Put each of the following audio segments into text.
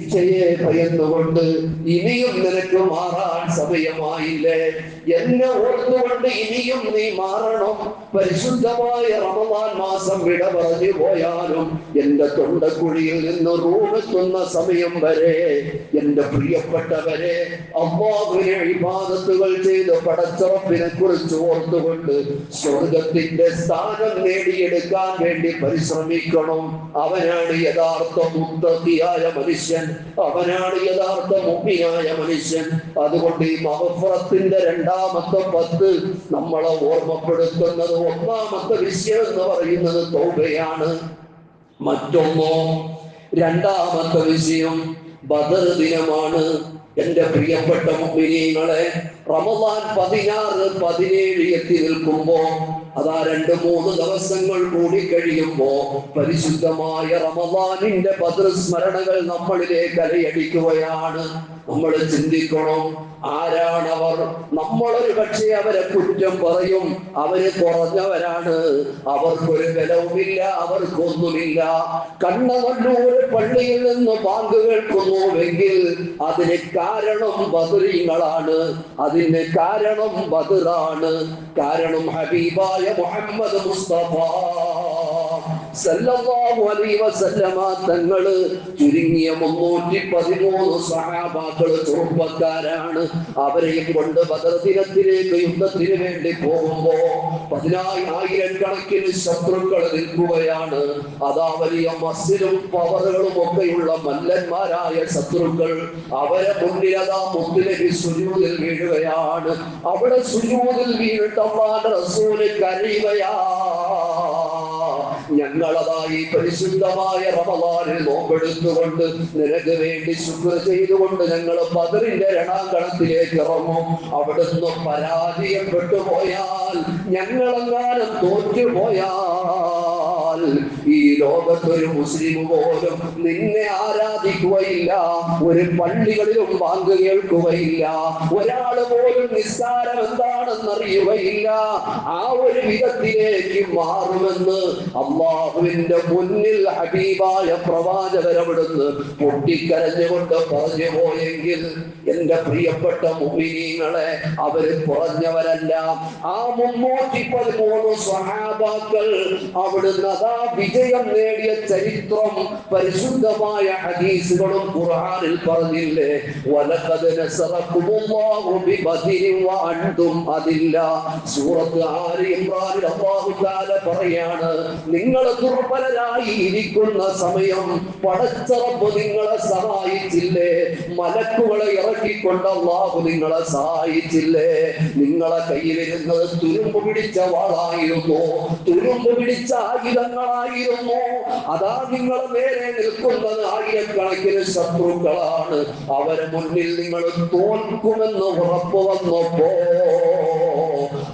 ശിക്ഷയെ ഭയന്നുകൊണ്ട് ഇനിയും നിനക്ക് മാറാൻ സമയമായില്ലേ. എന്നെ ഓർത്തുകൊണ്ട് ഇനിയും നീ മാറണം. പരിശുദ്ധമായ റമദാൻ മാസം വിട പറഞ്ഞു പോയാലും എന്റെ തൊണ്ടക്കുഴിയിൽ നിന്ന് റൂമെത്തുന്ന സമയം വരെ എന്റെ പ്രിയപ്പെട്ടവരെ അമ്മാവിനെ വിവാദത്തുകൾ ചെയ്ത് പടച്ചുറപ്പിനെ കുറിച്ച് ഓർത്തുകൊണ്ട് സ്വർഗത്തിന്റെ സ്ഥാനം നേടിയെടുക്കാൻ വേണ്ടി പരിശ്രമിക്കണം. അവനാണ് യഥാർത്ഥ മുക്തിയായ മനുഷ്യൻ. അവനാണ് യഥാർത്ഥ മുക്തിയായ മനുഷ്യൻ. അതുകൊണ്ട് ഈ മഹഫറത്തിന്റെ രണ്ടാമത്തെ പത്ത് നമ്മളെ ഓർമ്മപ്പെടുത്തുന്നത് ഒന്നാമത്തെ വിഷയം എന്ന് പറയുന്നത് തൗബയാണ്. മറ്റൊന്നോ രണ്ടാമത്തെ വിഷയം ബദർ ദിനമാണ്. എന്റെ പ്രിയപ്പെട്ട മുമ്പിനീങ്ങളെ റമദാൻ പതിനാറ് പതിനേഴ് എത്തി നിൽക്കുമ്പോ അതാ രണ്ട് മൂന്ന് ദിവസങ്ങൾ കൂടി കഴിയുമ്പോ പരിശുദ്ധമായ റമദാനിന്റെ സ്മരണകൾ നമ്മളിലേക്ക് അലയടിക്കുകയാണ്. നമ്മൾ ചിന്തിക്കണം? ആരാണവർ? നമ്മളൊരു പക്ഷേ അവരെ കുറ്റം പറയും. അവർ കുറഞ്ഞവരാണ്. അവർക്കൊരു ബലവുമില്ല അവർക്കൊന്നുമില്ല. കണ്ണവണ്ണൂര് പള്ളിയിൽ നിന്ന് പാങ്ക് കേൾക്കുന്നുവെങ്കിൽ അതിന് കാരണം ബദരീങ്ങളാണ് അതിന് കാരണം ബദുറാണ്. കാരണം ഹബീബായ يا محمد مصطفى. സല്ലല്ലാഹു അലൈഹി വസല്ലമ ചുരുങ്ങിയ മുന്നൂറ്റി പതിമൂന്ന് സഹാബാക്കൾ ചെറുപ്പക്കാരാണ് അവരെയും കൊണ്ട് ബദർ ദിനത്തിലേക്ക് യുദ്ധത്തിന് വേണ്ടി പോകുമ്പോ പതിനായിരം കണക്കിന് ശത്രുക്കൾ നിൽക്കുകയാണ്. അതാ വലിയ മസിലും പവറുകളും ഒക്കെയുള്ള മല്ലന്മാരായ ശത്രുക്കൾ അവരെ മുന്നിൽ അതാ മുത്തുനബി സുജൂതിൽ വീഴുകയാണ്. അവിടെ സുജൂതിൽ വീണിട്ട് റസൂൽ കരയുകയാ. ഞങ്ങളതായി പരിശുദ്ധമായ റമദാനിൽ നോമ്പെടുത്തുകൊണ്ട് നിനക്ക് വേണ്ടി ശുക്ർ ചെയ്തുകൊണ്ട് ഞങ്ങൾ ബദറിന്റെ രണാങ്കണത്തിലേക്ക് ഇറങ്ങും. അവിടുന്ന് പരാജയപ്പെട്ടു പോയാൽ ഞങ്ങളെങ്ങാനും തോറ്റു ഈ ലോകത്തൊരു മുസ്ലിം പോലും നിന്നെ ആരാധിക്കുകയില്ല. ഒരു പള്ളികളിലും ബാങ്ക് കേൾക്കുകയില്ല. ഒരാൾ പോലും നിസ്സാരം എന്താണെന്ന് അറിയുകയില്ല ആ ഒരു വിധത്തിലേക്ക് മാറുമെന്ന് അള്ളാഹുവിന്റെ മുന്നിൽ ഹബീബായ പ്രവാചകരവിടുന്ന് പൊട്ടിക്കരഞ്ഞുകൊണ്ട് പറഞ്ഞു പോയെങ്കിൽ എന്റെ പ്രിയപ്പെട്ട മുമിനീങ്ങളെ അവർ കുറഞ്ഞവരല്ല ആ മുന്നൂറ്റി പതിമൂന്ന് സ്വഹാബാക്കൾ അവിടുന്ന് അതാ വിജയം നേടിയ ചരിത്രം പരിശുദ്ധമായ ഹദീസുകളും ഖുർആനിൽ പറഞ്ഞില്ലേ വലഖദ് നസറകുമുല്ലാഹു ബിബദിരിൻ വഅൻതും അതില്ല. സൂറത്ത് ആലി ഇംറാനിൽ അല്ലാഹു തആല പറയാണ് നിങ്ങൾ ദുർബലരായി ഇരിക്കുന്ന സമയം പടച്ച റബ്ബ് നിങ്ങളെ സഹായിച്ചില്ലേ? മലക്കുകളെ ഇറക്കിക്കൊണ്ട് അല്ലാഹു നിങ്ങളെ സഹായിച്ചില്ലേ? നിങ്ങളെ കയ്യിലിരുന്നത് തുരുമ്പ് പിടിച്ച വാളായിരുന്നു. തുരുമ്പ് പിടിച്ച ആയുധങ്ങളായിരുന്നു അതാ നിങ്ങൾ നേരെ നിൽക്കുന്നത് ആയിരക്കണക്കിന് ശത്രുക്കളാണ്. അവരെ മുന്നിൽ നിങ്ങൾ തോൽക്കുമെന്ന് ഉറപ്പ് വന്നപ്പോ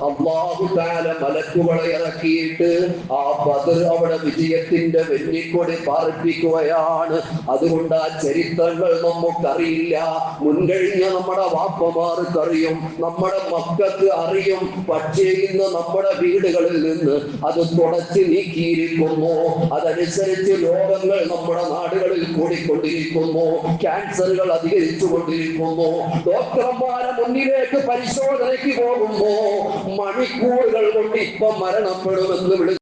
അള്ളാഹു താല മലക്കുകളെ ഇറക്കിയിട്ട് ആ ബദർ അവിടെ വിജയത്തിന്റെ വെള്ളിക്കൊടി പാർപ്പിക്കുകയാണ്. അതുകൊണ്ട് ആ ചരിത്രങ്ങൾ നമുക്കറിയില്ല. മുൻകഴിഞ്ഞ നമ്മുടെ വാപ്പമാർക്കറിയും നമ്മുടെ മക്കൾക്ക് അറിയും. പക്ഷേ ഇന്ന് നമ്മുടെ വീടുകളിൽ നിന്ന് അത് തുടച്ചു നീക്കിയിരിക്കുന്നു. അതനുസരിച്ച് രോഗങ്ങൾ നമ്മുടെ നാടുകളിൽ കൂടിക്കൊണ്ടിരിക്കുന്നു. ക്യാൻസറുകൾ അധികരിച്ചു കൊണ്ടിരിക്കുന്നു ഡോക്ടർമാരെ മുന്നിലേക്ക് പരിശോധനയ്ക്ക് പോകുമ്പോ മണിക്കൂറുകൾ കൊണ്ട് ഇപ്പം മരണപ്പെടുമെന്ന് വിളി